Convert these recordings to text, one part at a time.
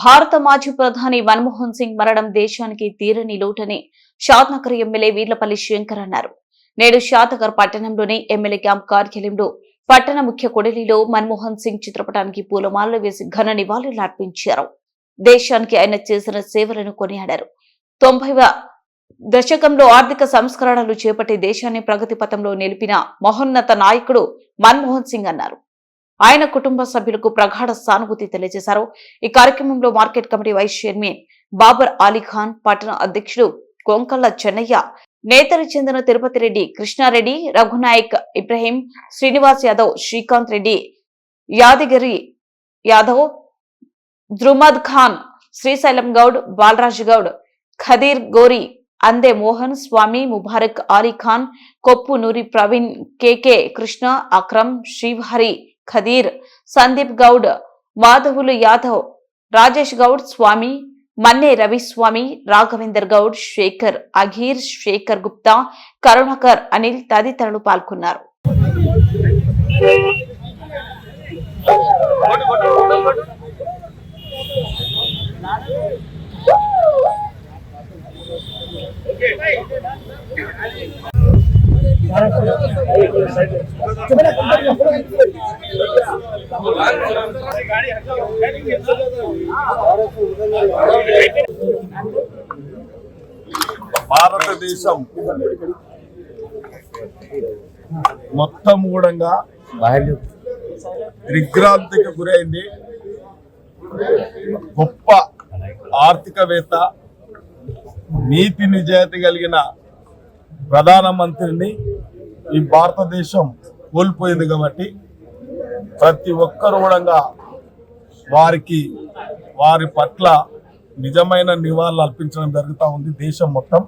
భారత మాజీ ప్రధాని మన్మోహన్ సింగ్ మరణం దేశానికి తీరని లోటని షాద్నగర్ ఎమ్మెల్యే వీర్లపల్లి శంకర్ అన్నారు. నేడు షాద్నగర్ పట్టణంలోని ఎమ్మెల్యే క్యాంప్ కార్యాలయంలో పట్టణ ముఖ్య కొడలిలో మన్మోహన్ సింగ్ చిత్రపటానికి పూలమాలలు వేసి ఘన నివాళులు అర్పించారు. దేశానికి ఆయన చేసిన సేవలను కొనియాడారు. తొంభైవ దశకంలో ఆర్థిక సంస్కరణలు చేపట్టి దేశాన్ని ప్రగతి పథంలో నిలిపిన మహోన్నత నాయకుడు మన్మోహన్ సింగ్ అన్నారు. ఆయన కుటుంబ సభ్యులకు ప్రగాఢ సానుభూతి తెలియజేశారు. ఈ కార్యక్రమంలో market committee vice chairman Babar Ali Khan పట్టణ అధ్యక్షుడు కొంకల్ల చెన్నయ్య నేతలు చెందిన తిరుపతి రెడ్డి కృష్ణారెడ్డి రఘునాయక్ ఇబ్రహీం శ్రీనివాస్ యాదవ్ శ్రీకాంత్ రెడ్డి యాదగిరి యాదవ్ ద్రుమద్ ఖాన్ శ్రీశైలం గౌడ్ బాలరాజ్ గౌడ్ ఖదీర్ గోరి అందే మోహన్ స్వామి ముబారక్ అలీ ఖాన్ కొప్పు నూరి ప్రవీణ్ కేకే కృష్ణ అక్రమ్ శ్రీహరి ఖదీర్ సందీప్ గౌడ్ మాధవులు యాదవ్ రాజేష్ గౌడ్ స్వామి మన్నే రవిస్వామి రాఘవేందర్ గౌడ్ శేఖర్ అఘీర్ శేఖర్ గుప్తా కరుణాకర్ అనిల్ తదితరులు పాల్గొన్నారు. భారతదేశం మొత్తం కూడా దిగ్భ్రాంతికి గురైంది. గొప్ప ఆర్థికవేత్త నీతి నిజాయితీ కలిగిన ప్రధానమంత్రిని ఈ భారతదేశం కోల్పోయింది కాబట్టి ప్రతి ఒక్కరు కూడా వారికి వారి పట్ల నిజమైన నివాళులు అర్పించడం జరుగుతూ ఉంది దేశం మొత్తం.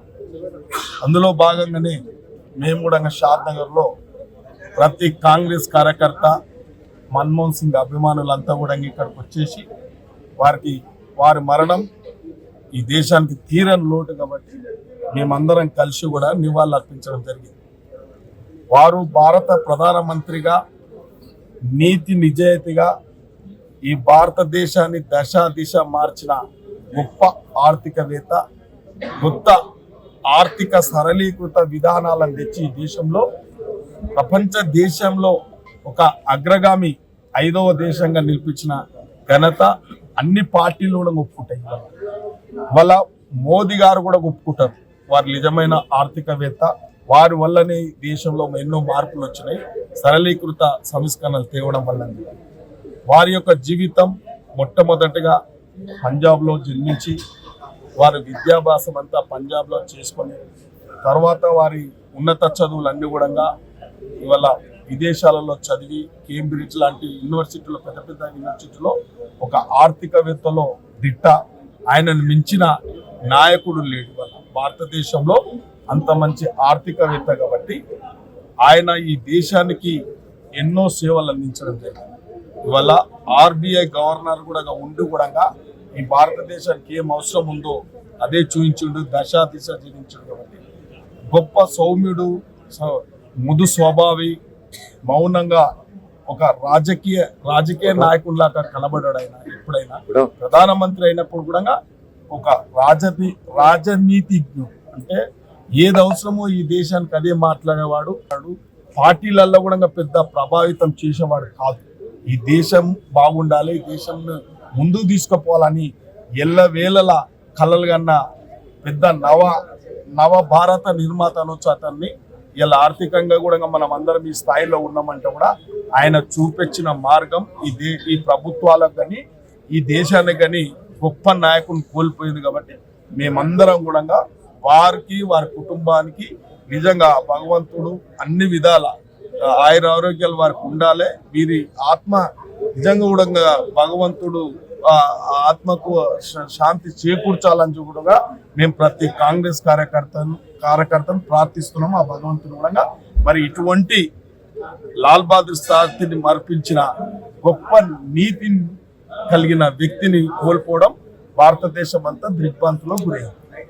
అందులో భాగంగానే మేము కూడా షాద్ నగర్లో ప్రతి కాంగ్రెస్ కార్యకర్త మన్మోహన్ సింగ్ అభిమానులంతా కూడా ఇక్కడికి వచ్చేసి వారికి వారి మరణం ఈ దేశానికి తీరని లోటు కాబట్టి మేమందరం కలిసి కూడా నివాళులు అర్పించడం జరిగింది. వారు భారత ప్రధానమంత్రిగా నీతి నిజాయితీగా ఈ భారతదేశాన్ని దశ దిశ మార్చిన గొప్ప ఆర్థికవేత్త కొత్త ఆర్థిక సరళీకృత విధానాలను తెచ్చి ఈ దేశంలో ప్రపంచ దేశంలో ఒక అగ్రగామి ఐదవ దేశంగా నిలిపించిన ఘనత అన్ని పార్టీలు కూడా ఒప్పుకుంటాయి. వాళ్ళ మోదీ గారు కూడా ఒప్పుకుంటారు. వారు నిజమైన ఆర్థికవేత్త వారి వల్లనే దేశంలో ఎన్నో మార్పులు వచ్చినాయి. సరళీకృత సంస్కరణలు తేవడం వల్ల వారి యొక్క జీవితం మొట్టమొదటిగా పంజాబ్లో జన్మించి వారి విద్యాభ్యాసం అంతా పంజాబ్లో చేసుకొని తర్వాత వారి ఉన్నత చదువులన్నీ కూడా ఇవాళ విదేశాలలో చదివి కేంబ్రిడ్జ్ లాంటి యూనివర్సిటీలో పెద్ద పెద్ద యూనివర్సిటీలో ఒక ఆర్థికవేత్తలో దిట్ట. ఆయనను మించిన నాయకుడు లేడు వల్ల భారతదేశంలో. అంత మంచి ఆర్థికవేత్త కాబట్టి ఆయన ఈ దేశానికి ఎన్నో సేవలు అందించడం జరిగింది. ఇవాళ ఆర్బీఐ గవర్నర్ కూడా ఉండి కూడా ఈ భారతదేశానికి ఏం అవసరం ఉందో అదే చూపించిండు దశ దిశ జీవించాడు కాబట్టి గొప్ప సౌమ్యుడు మృదు స్వభావి మౌనంగా ఒక రాజకీయ రాజకీయ నాయకుడిలాగా కనబడాడు ఆయన ఎప్పుడైనా. ప్రధానమంత్రి అయినప్పుడు కూడా ఒక రాజనీ రాజనీతిజ్ఞుడు. అంటే ఏది అవసరమో ఈ దేశానికి అదే మాట్లాడేవాడు. వాడు పార్టీలలో కూడా పెద్ద ప్రభావితం చేసేవాడు కాదు. ఈ దేశం బాగుండాలి ఈ దేశంను ముందుకు తీసుకుపోవాలని ఎల్లవేళలా కలలు కన్న పెద్ద నవ నవ భారత నిర్మాత అనొచ్చు అతన్ని. ఇలా ఆర్థికంగా కూడా మనం అందరం ఈ స్థాయిలో ఉన్నామంటే కూడా ఆయన చూపించిన మార్గం ఈ దే ఈ ప్రభుత్వాలకు కానీ ఈ దేశానికి కానీ గొప్ప నాయకుని కోల్పోయింది కాబట్టి మేమందరం కూడా వారికి వారి కుటుంబానికి నిజంగా భగవంతుడు అన్ని విధాల ఆయుర ఆరోగ్యాలు వారికి ఉండాలి. వీరి ఆత్మ నిజంగా కూడా భగవంతుడు ఆత్మకు శ- శాంతి చేకూర్చాలని కూడా మేము ప్రతి కాంగ్రెస్ కార్యకర్తను కార్యకర్తను ప్రార్థిస్తున్నాము. ఆ భగవంతుని కూడా మరి ఇటువంటి లాల్ బహదూర్ శాస్త్రిని మర్పించిన గొప్ప నీతిని కలిగిన వ్యక్తిని కోల్పోవడం భారతదేశం అంతా దిగ్భ్రాంతిలో గురైంది